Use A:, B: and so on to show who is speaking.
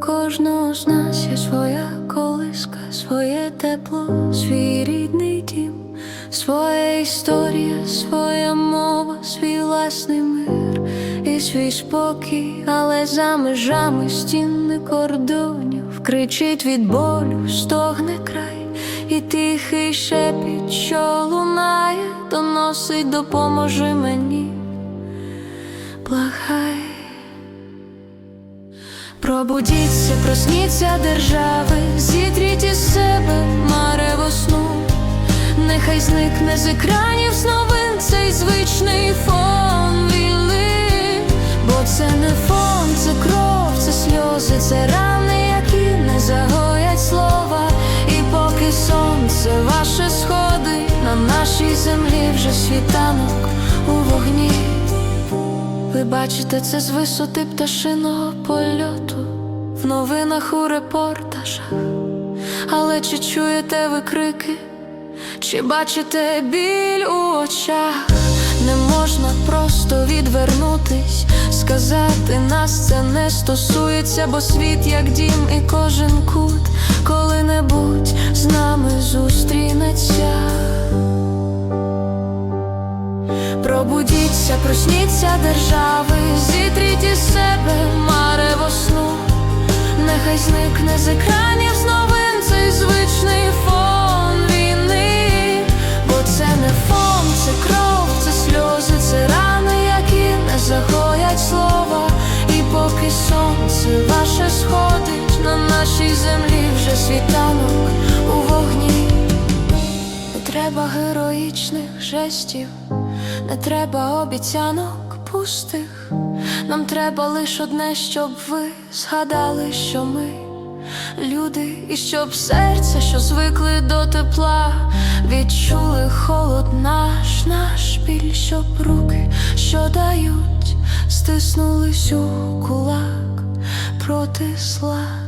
A: кожного з нас є своя колиска, своє тепло, свій рідний дім, своя історія, своя мова, свій власний мир і свій спокій, але за межами стіни кордонів кричить від болю, стогне край, і тихий шепіт, що лунає, доносить, допоможи мені, благай. Пробудіться, просніться держави, зітріть із себе марево сну, нехай зникне з екранів з новин цей звичний фон війни, бо це не фон, це кров, це сльози, це рани, які не загоять слова. І поки сонце ваше сходить на нашій землі вже світанок у вогні. Ви бачите це з висоти пташиного польоту, в новинах у репортажах. Але чи чуєте ви крики, чи бачите біль у очах? Не можна просто відвернутись, сказати нас це не стосується, бо світ як дім, і кожен кут коли-небудь з нами зустрінеться. Пробудіться, просніться держави, зітріть із себе марево сну, нехай зникне з екранів з новин цей звичний фон війни, бо це не фон, це кров, це сльози, це рани, які не загоять слова. І поки сонце ваше сходить на нашій землі вже світанок у вогні. Не треба героїчних жестів, не треба обіцянок пустих. Нам треба лиш одне, щоб ви згадали, що ми люди, і щоб серця, що звикли до тепла, відчули холод наш, наш біль, щоб руки, що дають, стиснулись у кулак проти зла.